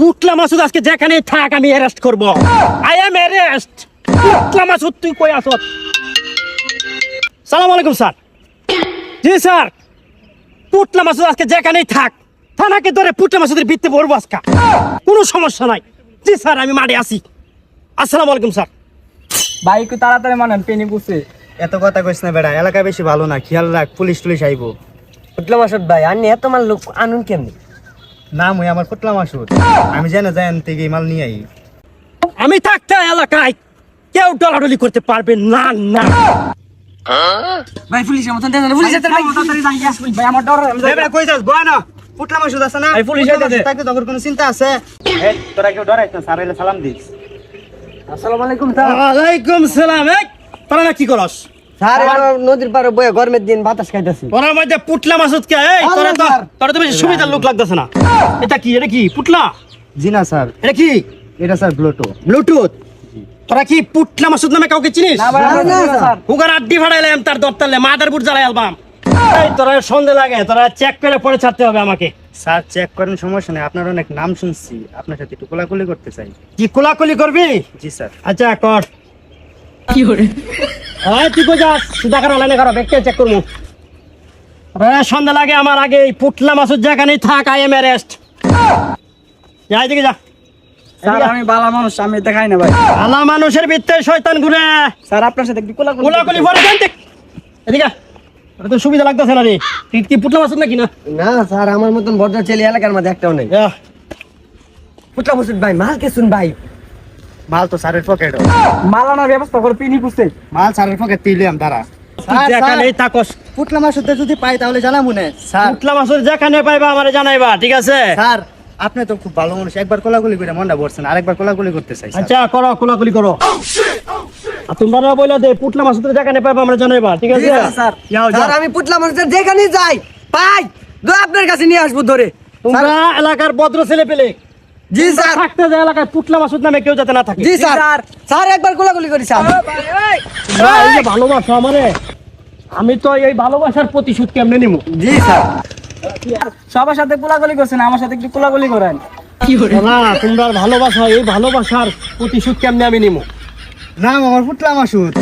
পুটলা মাসুদ আজকে যেখানে থাক আমি অ্যারেস্ট করব। I am arrest Putla Masud তুই কই আছ? সালাম আলাইকুম, স্যার। জি, স্যার। পুটলা মাসুদ আজকে যেখানেই থাক। থানাকে ধরে পুটলা মাসুদের ভিত্তি পড়ব আজকে। কোনো সমস্যা নাই। জি, স্যার, আমি মাঠে আছি। আসসালামু আলাইকুম, স্যার। ভাই, একটু তাড়াতাড়ি মানেন, পেনি বুঝছে। এত কথা কইস না বেড়া এলাকা বেশি ভালো না। খেয়াল রাখ, পুলিশ টুলিশ আইবো। ফুটলা মাসুদ ভাই আনি এত মাল লোক আনুন কেমনি? নাম হই আমার ফুটলা মাসুদ। আমি জানা যাই থেকে মাল নিয়ে আই। আমি থাকতে এলাকায় কেউ ডলাডলি করতে পারবে না না। ভাই পুলিশের মতন দেন পুলিশের ভাই ভাই আমার ডর। কই যাস? বয় না ফুটলা মাসুদ আছে না? এই পুলিশ। তোর কোনো চিন্তা আছে? এই তোরা কেউ ডরাইছ না সালাম দিস। আসসালামু আলাইকুম সালাম এই তোরা না কি করস? স্যার নদীর বয়ে গরমের দিন বাতাস খাইতেছি। ওরার মধ্যে পুটলা মাসুদ কে এই তোরা তো তোরা তো বেশি সুবিধার লোক লাগতেছে না। এটা কি এটা কি পুটলা জি না স্যার। এটা কি? এটা স্যার ব্লুটো ব্লুটুথ? তোরা কি পুটলা মাসুদ নামে কাউকে চিনিস। হুগার আড্ডি ভাড়াইলাম তার জ্বালাই অ্যালবাম। এই তোরা সন্ধে লাগে তোরা চেক করে পরে ছাড়তে হবে আমাকে। স্যার চেক করেন সমস্যা নেই। আপনার অনেক নাম শুনছি। আপনার সাথে একটু কোলাকুলি করতে চাই। কি কোলাকুলি করবি? জি স্যার। আচ্ছা কর। কি তুই কই যাস? কারও চেক করব। সন্ধ্যা লাগে আমার আগে এই পুটলা যেখানেই থাক আই এম অ্যারেস্ট যাই দিকে যা। স্যার আমি বালা মানুষ আমি দেখাই না ভাই। আলা মানুষের শয়তান ঘুরে স্যার আপনার সাথে একটু কোলাকুলি কোলাকুলি পরে জানতে এদিকে তোর তো সুবিধা লাগতেছে না রে। তুই কি পুটলা মাসুদ নাকি না? না স্যার আমার মতন ছেলে এলাকার মধ্যে একটাও নেই। ভাই মাল কে শুন ভাই? মাল তো সারের পকেট মালানোর ব্যবস্থা করে পেনি বুঝছে মাল স্যারের পকেট তুইলাম দাঁড়া। তুই যেখানেই থাকস। যদি পাই তাহলে জানা স্যার। পুটলা মাসুদ যেখানে পাইবা আমারে জানাইবা ঠিক আছে? স্যার আপনি তো খুব ভালো মানুষ। একবার কোলাকুলি করে মনটা ভরছেন আরেকবার কোলাকুলি করতে চাই আচ্ছা করো কোলাকুলি করো। তোমরা বলে দে পুটলা মাসুদের যেখানে পাইবা আমরা জানাইবা ঠিক আছে? স্যার। স্যার আমি যেখানে যাই পাই। আপনার কাছে নিয়ে আসব ধরে। তোমরা এলাকার ভদ্র ছেলে পেলে জি স্যার। থাকতে যে এলাকায় পুটলা মাসুদ নামে কেউ যাতে না থাকে। জি স্যার। স্যার। একবার গোলাগুলি করি স্যার। তোমরা এই যে ভালোবাসো আমারে আমি তো এই ভালোবাসার প্রতিশোধ কেমনে নিব? জি স্যার। সবার সাথে কোলাগুলি করছেন আমার সাথে একটু গোলাগুলি করেন। কি না তোমরা ভালোবাসা এই ভালোবাসার প্রতিশোধ কেমনে আমি নিব? নাম আমার ফুটলা মাসুদ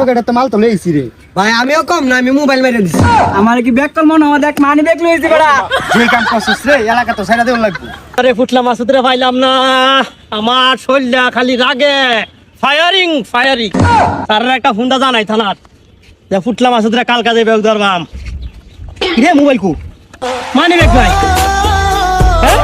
পকেটে তো মাল তো লেইছি রে। ভাই আমিও কম না আমি মোবাইল মেরে দিছি। আমার কি ব্যাগ কল মনে দেখ মানি ব্যাগ লইছি বেড়া যে কাম করছিস রে এলাকা তো সাইডা দেওয়া লাগবে। আরে ফুটলা মাসুদ রে পাইলাম না। আমার শরীরটা খালি রাগে। ফায়ারিং ফায়ারিং তার একটা হুন্ডা জানাই থানার। যে ফুটলা মাসুদ রে কাল কাজে বেগ ধরবাম রে মোবাইল কু? মানি ব্যাগ ভাই হ্যাঁ?